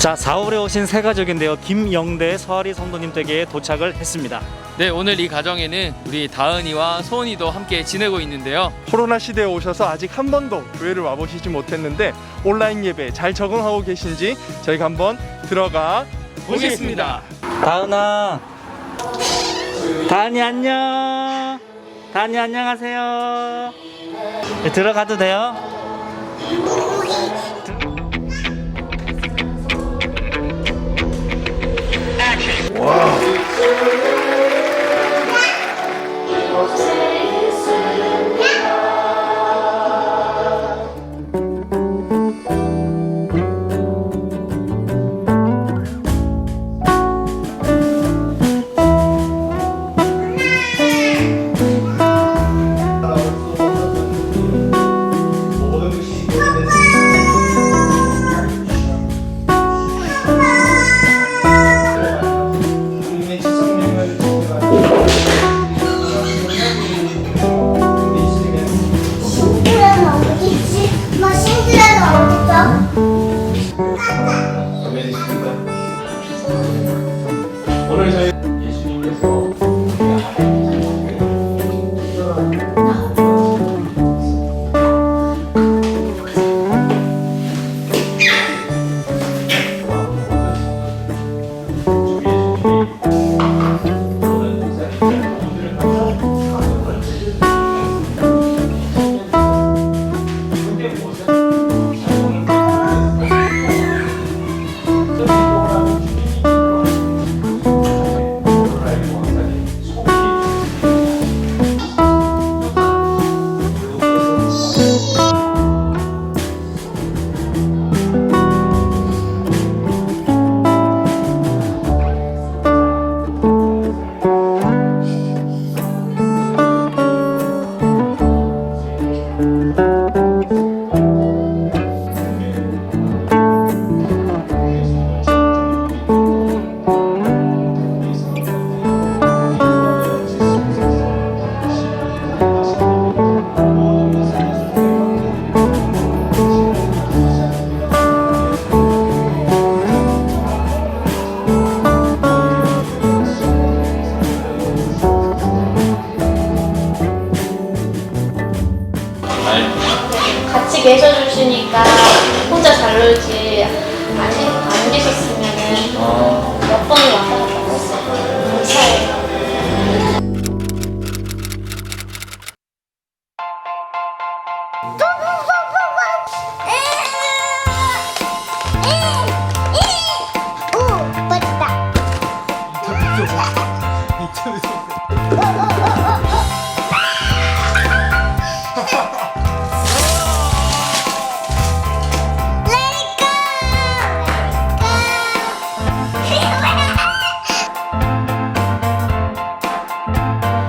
자, 4월에 오신 새 가족인데요. 김영대 서아리 성도님 댁에 도착을 했습니다. 네, 오늘 이 가정에는 우리 다은이와 소은이도 함께 지내고 있는데요. 코로나 시대에 오셔서 아직 한 번도 교회를 와보시지 못했는데 온라인 예배 잘 적응하고 계신지 저희가 한번 들어가 보겠습니다. 다은아. 다은이 안녕. 다은이 안녕하세요. 네, 들어가도 돼요? 신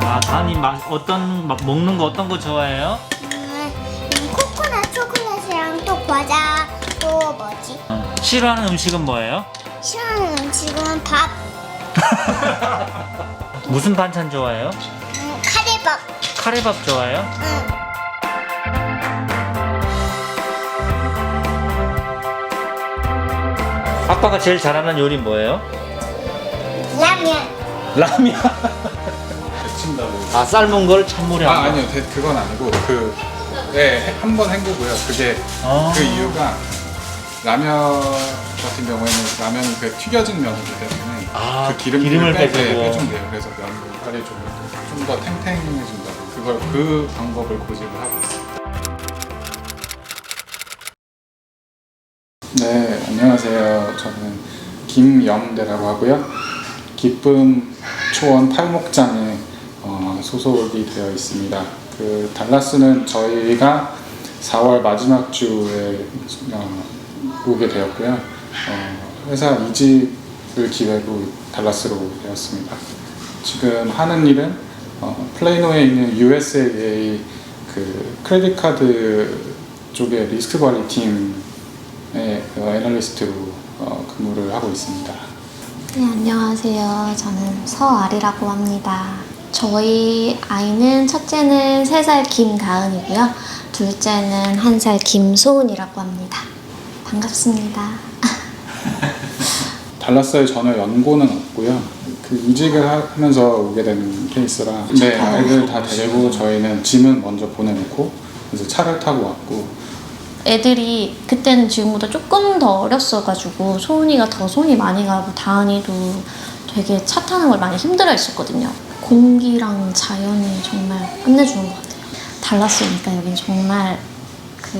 아, 다은이 막 어떤 막 먹는 거 어떤 거 좋아해요? 과자 또 뭐지? 어, 싫어하는 음식은 뭐예요? 싫어하는 음식은 밥, 무슨 반찬 좋아해요? 음, 카레밥. 카레밥 좋아해요? 응. 아빠가 제일 잘하는 요리 뭐예요? 라면. 라면. 친다고. 아, 삶은 걸 찬물에 아. 아니요 대- 그건 아니고 그 네, 한 번 헹구고요. 그게 아. 그 이유가 라면 같은 경우에는 라면이 그 튀겨진 면이기 때문에 아, 그 기름기를 기름을 빼, 빼주고. 네, 빼준대요. 그래서 면발이 좀더 탱탱해진다고 그걸 그 방법을 고집을 하고 있어요. 네 안녕하세요. 저는 김영대라고 하고요. 기쁨 초원 팔목장에 어, 소속이 되어 있습니다. 그 달라스는 저희가 4월 마지막 주에 어, 오게 되었고요. 어, 회사 이직을 기회로 달라스로 되었습니다. 지금 하는 일은 어, 플레이노에 있는 USAA 그 크레딧 카드 쪽의 리스크 관리 팀의 그 애널리스트로 어, 근무를 하고 있습니다. 네, 안녕하세요. 저는 서아리라고 합니다. 저희 아이는 첫째는 3살 김다은이고요. 둘째는 1살 김소은이라고 합니다. 반갑습니다. 달라스에 전혀 연고는 없고요. 그 이직을 하- 하면서 오게 된 케이스라 네 아이들 다 데리고 저희는 짐은 먼저 보내놓고 이제 차를 타고 왔고 애들이 그때는 지금보다 조금 더 어렸어가지고 소은이가 더 손이 많이 가고 다은이도 되게 차 타는 걸 많이 힘들어 했었거든요. 공기랑 자연이 정말 끝내주는 것 같아요. 달랐으니까 여긴 정말 그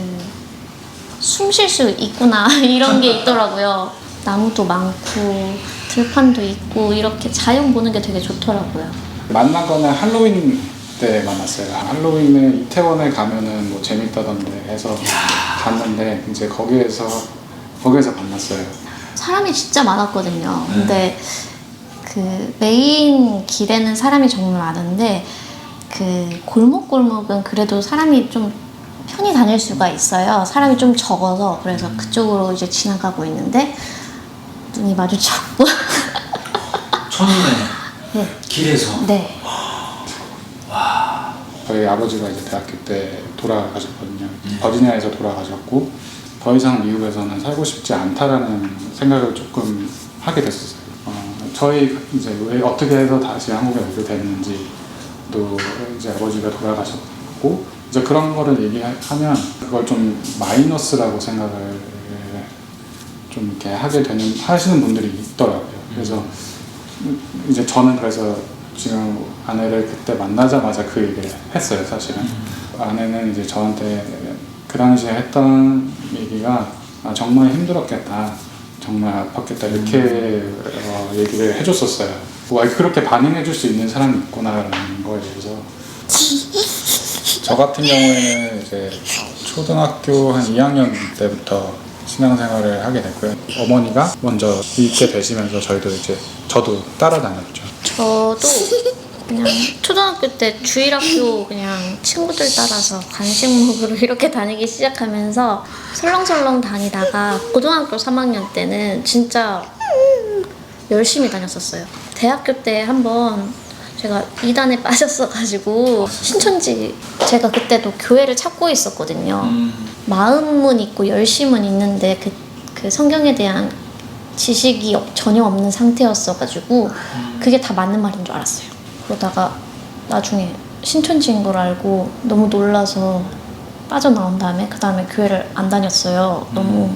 숨 쉴 수 있구나 이런 게 있더라고요. 나무도 많고 들판도 있고 이렇게 자연 보는 게 되게 좋더라고요. 만난 거는 할로윈 때 만났어요. 할로윈에 이태원에 가면은 뭐 재밌다던데 해서 갔는데 이제 거기에서 거기에서 만났어요. 사람이 진짜 많았거든요. 근데 그 메인 길에는 사람이 정말 많은데 그 골목골목은 그래도 사람이 좀 편히 다닐 수가 있어요. 사람이 좀 적어서 그래서 그쪽으로 이제 지나가고 있는데 눈이 마주쳤고 첫눈에 네. 길에서 네. 저희 아버지가 이제 대학교 때 돌아가셨거든요. 버지니아에서 돌아가셨고 더 이상 미국에서는 살고 싶지 않다라는 생각을 조금 하게 됐었어요. 어, 저희 이제 왜 어떻게 해서 다시 한국에 오게 됐는지 또 이제 아버지가 돌아가셨고 이제 그런 거를 얘기하면 그걸 좀 마이너스라고 생각을 좀 이렇게 하게 되는 하시는 분들이 있더라고요. 그래서 이제 저는 그래서 지금 아내를 그때 만나자마자 그 얘기를 했어요, 사실은. 아내는 이제 저한테 그 당시에 했던 얘기가 아, 정말 힘들었겠다. 정말 아팠겠다. 이렇게 어, 얘기를 해줬었어요. 와, 그렇게 반응해 줄 수 있는 사람이 있구나라는 거에 대해서. 저 같은 경우에는 이제 초등학교 한 2학년 때부터 신앙생활을 하게 됐고요. 어머니가 먼저 믿게 되시면서 저희도 이제 저도 따라다녔죠. 저도 그냥 초등학교 때 주일학교 그냥 친구들 따라서 간식 먹으러 이렇게 다니기 시작하면서 설렁설렁 다니다가 고등학교 3학년 때는 진짜 열심히 다녔었어요. 대학교 때 한번 제가 이단에 빠졌어가지고 신천지 제가 그때도 교회를 찾고 있었거든요. 마음은 있고 열심은 있는데 그, 그 성경에 대한 지식이 없- 전혀 없는 상태였어가지고 그게 다 맞는 말인 줄 알았어요. 그러다가 나중에 신천지인 걸 알고 너무 놀라서 빠져나온 다음에 그 다음에 교회를 안 다녔어요. 너무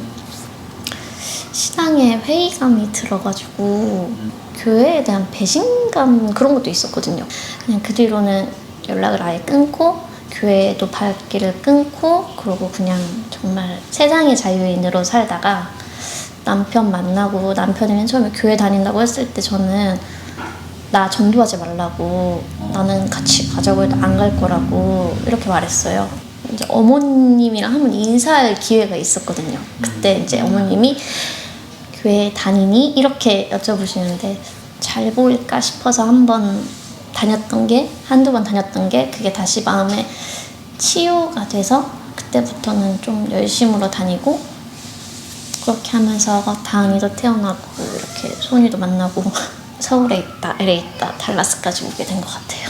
신앙에 회의감이 들어가지고 교회에 대한 배신감 그런 것도 있었거든요. 그냥 그 뒤로는 연락을 아예 끊고 교회도 발길을 끊고 그러고 그냥 정말 세상의 자유인으로 살다가 남편 만나고 남편이 맨 처음에 교회 다닌다고 했을 때 저는 나 전도하지 말라고 나는 같이 가자고 해도 안 갈 거라고 이렇게 말했어요. 이제 어머님이랑 한번 인사할 기회가 있었거든요. 그때 이제 어머님이 교회 다니니 이렇게 여쭤보시는데 잘 보일까 싶어서 한번 다녔던 게 한두 번 다녔던 게 그게 다시 마음에 치유가 돼서 그때부터는 좀 열심으로 다니고 그렇게 하면서 다은이도 태어나고 이렇게 소은이도 만나고 서울에 있다, LA 있다, 달라스까지 오게 된 것 같아요.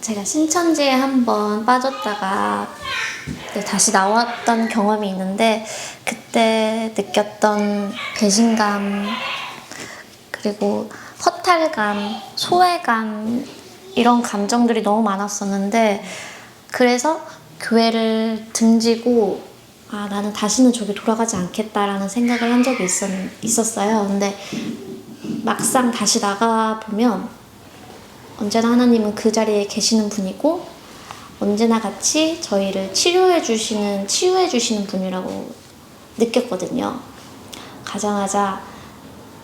제가 신천지에 한번 빠졌다가 네, 다시 나왔던 경험이 있는데 그때 느꼈던 배신감 그리고 허탈감, 소외감 이런 감정들이 너무 많았었는데 그래서 교회를 등지고 아 나는 다시는 저기 돌아가지 않겠다라는 생각을 한 적이 있었, 있었어요. 근데 막상 다시 나가 보면 언제나 하나님은 그 자리에 계시는 분이고 언제나 같이 저희를 치료해 주시는 치유해 주시는 분이라고 느꼈거든요. 가자마자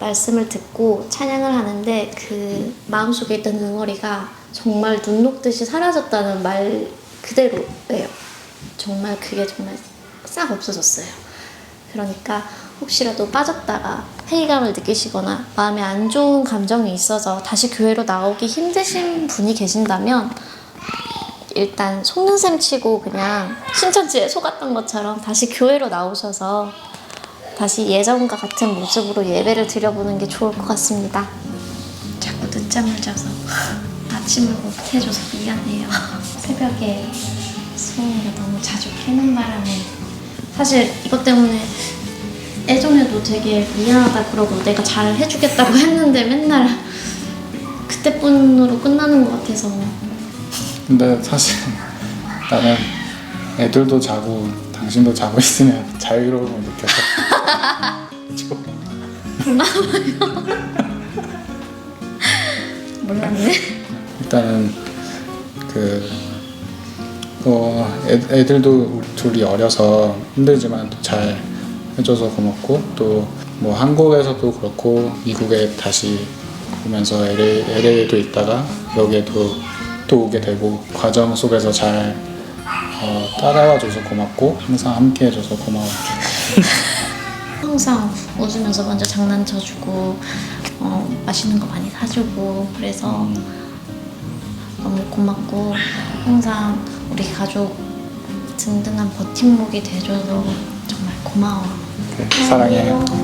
말씀을 듣고 찬양을 하는데 그 마음속에 있던 응어리가 정말 눈 녹듯이 사라졌다는 말 그대로예요. 정말 그게 정말 싹 없어졌어요. 그러니까 혹시라도 빠졌다가 회의감을 느끼시거나 마음에 안 좋은 감정이 있어서 다시 교회로 나오기 힘드신 분이 계신다면 일단 속는 셈 치고 그냥 신천지에 속았던 것처럼 다시 교회로 나오셔서 다시 예전과 같은 모습으로 예배를 드려보는 게 좋을 것 같습니다. 자꾸 늦잠을 자서 아침을 못 해줘서 미안해요. 새벽에 소은이가 너무 자주 깨는 바람에 사실 이것 때문에 예전에도 되게 미안하다 그러고 내가 잘 해주겠다고 했는데 맨날 그때뿐으로 끝나는 것 같아서. 근데 사실 나는 애들도 자고 당신도 자고 있으면 자유로움을 느껴서. 몰랐네. 일단은 그 어, 애, 애들도 둘이 어려서 힘들지만 또 잘 해줘서 고맙고 또 뭐 한국에서도 그렇고 미국에 다시 오면서 LA, LA에도 있다가 여기에도 또 오게 되고 과정 속에서 잘 어, 따라와줘서 고맙고 항상 함께해줘서 고마워. 항상 웃으면서 먼저 장난쳐주고 어, 맛있는 거 많이 사주고 그래서 너무 고맙고 항상 우리 가족 든든한 버팀목이 돼줘서 정말 고마워. 그래, 사랑해. 꽃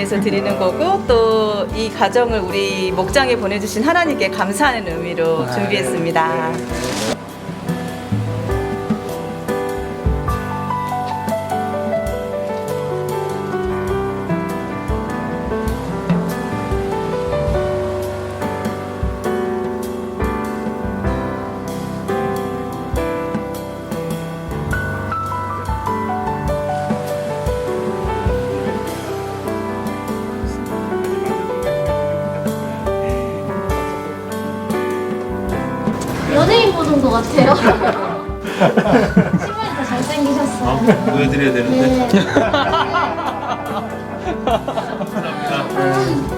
의미에서 드리는 거고 또 이 가정을 우리 목장에 보내주신 하나님께 감사하는 의미로 준비했습니다. 신발이 더 잘생기셨어요. 보여드려야 되는데. 네. 생명교회